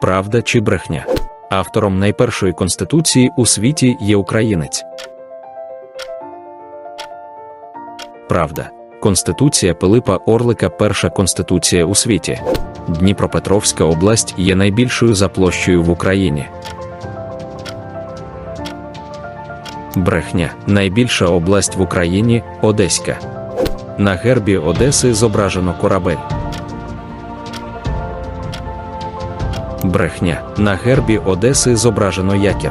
Правда чи брехня? Автором найпершої конституції у світі є українець. Правда. Конституція Пилипа Орлика перша конституція у світі. Дніпропетровська область є найбільшою за площею в Україні. Брехня найбільша область в Україні Одеська. На гербі Одеси зображено корабель. Брехня на гербі Одеси зображено якір.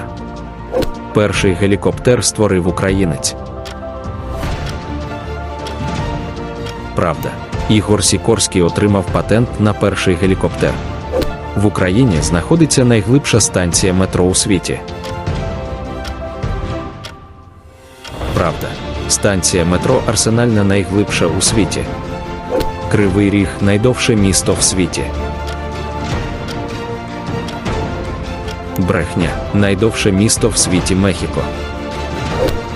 Перший гелікоптер створив українець. Правда. Ігор Сікорський отримав патент на перший гелікоптер. В Україні знаходиться найглибша станція метро у світі. Правда. Станція метро Арсенальна найглибша у світі. Кривий Ріг найдовше місто в світі. Брехня найдовше місто в світі Мехіко.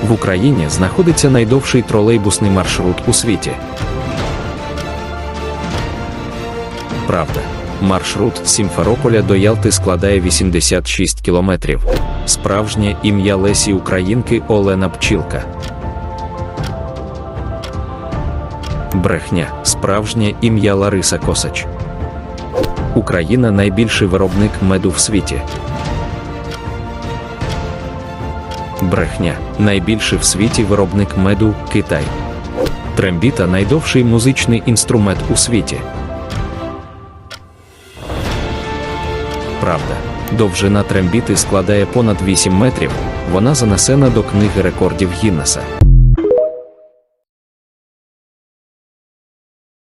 В Україні знаходиться найдовший тролейбусний маршрут у світі. Правда. Маршрут Сімферополя до Ялти складає 86 кілометрів. Справжнє ім'я Лесі Українки Олена Пчілка. Брехня. Справжнє ім'я Лариса Косач. Україна найбільший виробник меду в світі. Брехня. Найбільший в світі виробник меду Китай. Трембіта найдовший музичний інструмент у світі. Правда. Довжина трембіти складає понад 8 метрів. Вона занесена до книги рекордів Гіннеса.